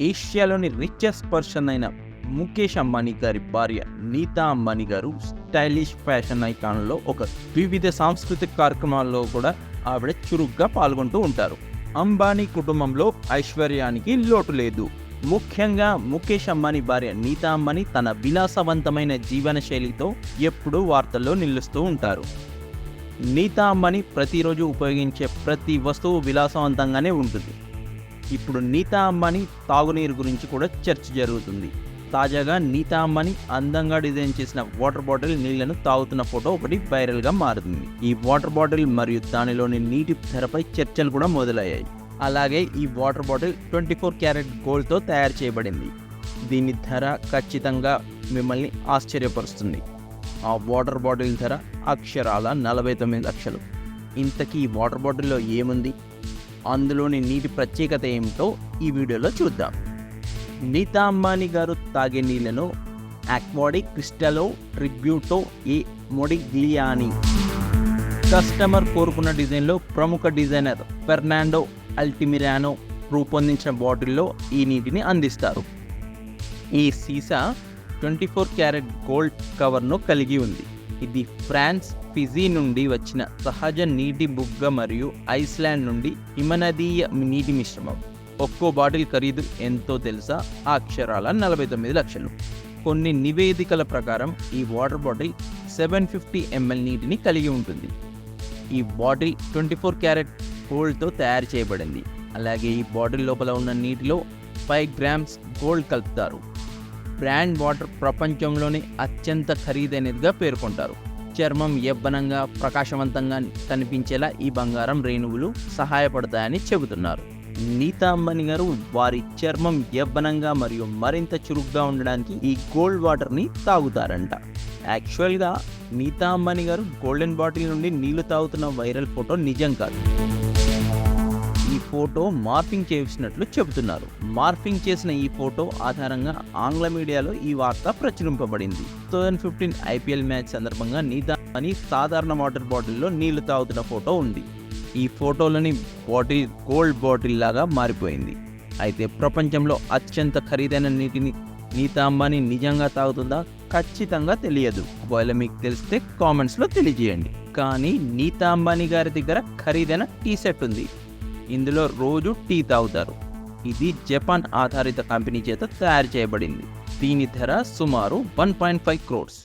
ఏషియాలోని richest person అయిన ముఖేష్ అంబానీ గారి భార్య నీతా అంబానీ గారు స్టైలిష్ ఫ్యాషన్ ఐకాన్లో ఒక వివిధ సాంస్కృతిక కార్యక్రమాల్లో కూడా ఆవిడ చురుగ్గా పాల్గొంటూ ఉంటారు. అంబానీ కుటుంబంలో ఐశ్వర్యానికి లోటు లేదు. ముఖ్యంగా ముఖేష్ అంబానీ భార్య నీతా అంబానీ తన విలాసవంతమైన జీవన శైలితో ఎప్పుడూ వార్తల్లో నిలుస్తూ ఉంటారు. నీతా అంబానీ ప్రతిరోజు ఉపయోగించే ప్రతి వస్తువు విలాసవంతంగానే ఉంటుంది. ఇప్పుడు నీతా అంబానీ తాగునీరు గురించి కూడా చర్చ జరుగుతుంది. తాజాగా నీతా అంబానీ అందంగా డిజైన్ చేసిన వాటర్ బాటిల్ నీళ్ళను తాగుతున్న ఫోటో ఒకటి వైరల్గా మారుతుంది. ఈ వాటర్ బాటిల్ మరియు దానిలోని నీటి ధరపై చర్చలు కూడా మొదలయ్యాయి. అలాగే ఈ water bottle twenty four carat గోల్డ్తో తయారు చేయబడింది. దీని ధర ఖచ్చితంగా మిమ్మల్ని ఆశ్చర్యపరుస్తుంది. ఆ వాటర్ బాటిల్ ధర అక్షరాల నలభై తొమ్మిది లక్షలు. ఇంతకీ ఈ వాటర్ బాటిల్లో ఏముంది? అందులోని నీటి ప్రత్యేకత ఏమిటో ఈ వీడియోలో చూద్దాం. నీతా అంబానీ గారు తాగే నీళ్ళను అక్వాడిక్ క్రిస్టలో ట్రిబ్యూటో ఏ మొడిగ్లియాని కస్టమర్ కోరుకున్న డిజైన్లో ప్రముఖ డిజైనర్ ఫెర్నాండో అల్టిమిరానో రూపొందించిన బాటిల్లో ఈ నీటిని అందిస్తారు. ఈ సీసా ట్వంటీ ఫోర్ క్యారెట్ గోల్డ్ కవర్ను కలిగి ఉంది. ఇది ఫ్రాన్స్ ఫిజీ నుండి వచ్చిన సహజ నీటి బుగ్గ మరియు ఐస్లాండ్ నుండి హిమనదీయ నీటి మిశ్రమం. ఒక్కో బాటిల్ ఖరీదు ఎంతో తెలుసా? ఆ అక్షరాల నలభై తొమ్మిది లక్షలు. కొన్ని నివేదికల ప్రకారం ఈ water bottle seven fifty ML నీటిని కలిగి ఉంటుంది. ఈ బాటిల్ ట్వంటీ ఫోర్ క్యారెట్ గోల్డ్తో తయారు చేయబడింది. అలాగే ఈ బాటిల్ లోపల ఉన్న నీటిలో ఫైవ్ గ్రామ్స్ గోల్డ్ కలుపుతారు. బ్రాండ్ వాటర్ ప్రపంచంలోనే అత్యంత ఖరీదైనదిగా పేర్కొంటారు. చర్మం యవ్వనంగా ప్రకాశవంతంగా కనిపించేలా ఈ బంగారం రేణువులు సహాయపడతాయని చెబుతున్నారు. నీతా అంబానీ గారు వారి చర్మం యవ్వనంగా మరియు మరింత చురుగ్గా ఉండడానికి ఈ గోల్డ్ వాటర్ని తాగుతారంట. యాక్చువల్గా నీతా అంబానీ గారు గోల్డెన్ బాటిల్ నుండి నీళ్ళు తాగుతున్న వైరల్ ఫోటో నిజం కాదు. ఈ ఫోటో మార్ఫింగ్ చేసినట్లు చెబుతున్నారు. మార్ఫింగ్ చేసిన ఈ ఫోటో ఆధారంగా ఆంగ్ల మీడియాలో ఈ వార్త ప్రచురింపబడింది. Two thousand fifteen IPL match సందర్భంగా నీతా అని సాధారణ వాటర్ బాటిల్లో నీళ్ళు తాగుతున్న ఫోటో ఉంది. ఈ ఫోటోలోని బాటిల్ గోల్డ్ బాటిల్ లాగా మారిపోయింది. అయితే ప్రపంచంలో అత్యంత ఖరీదైన నీటిని నీతా అంబానీ నిజంగా తాగుతుందా ఖచ్చితంగా తెలియదు. ఒకవేళ మీకు తెలిస్తే కామెంట్స్లో తెలియజేయండి. కానీ నీతా అంబానీ గారి దగ్గర ఖరీదైన టీ సెట్ ఉంది. ఇందులో రోజు టీ తాగుతారు. ఇది జపాన్ ఆధారిత కంపెనీ చేత తయారు చేయబడింది. దీని ధర సుమారు వన్ పాయింట్ ఫైవ్ క్రోర్స్.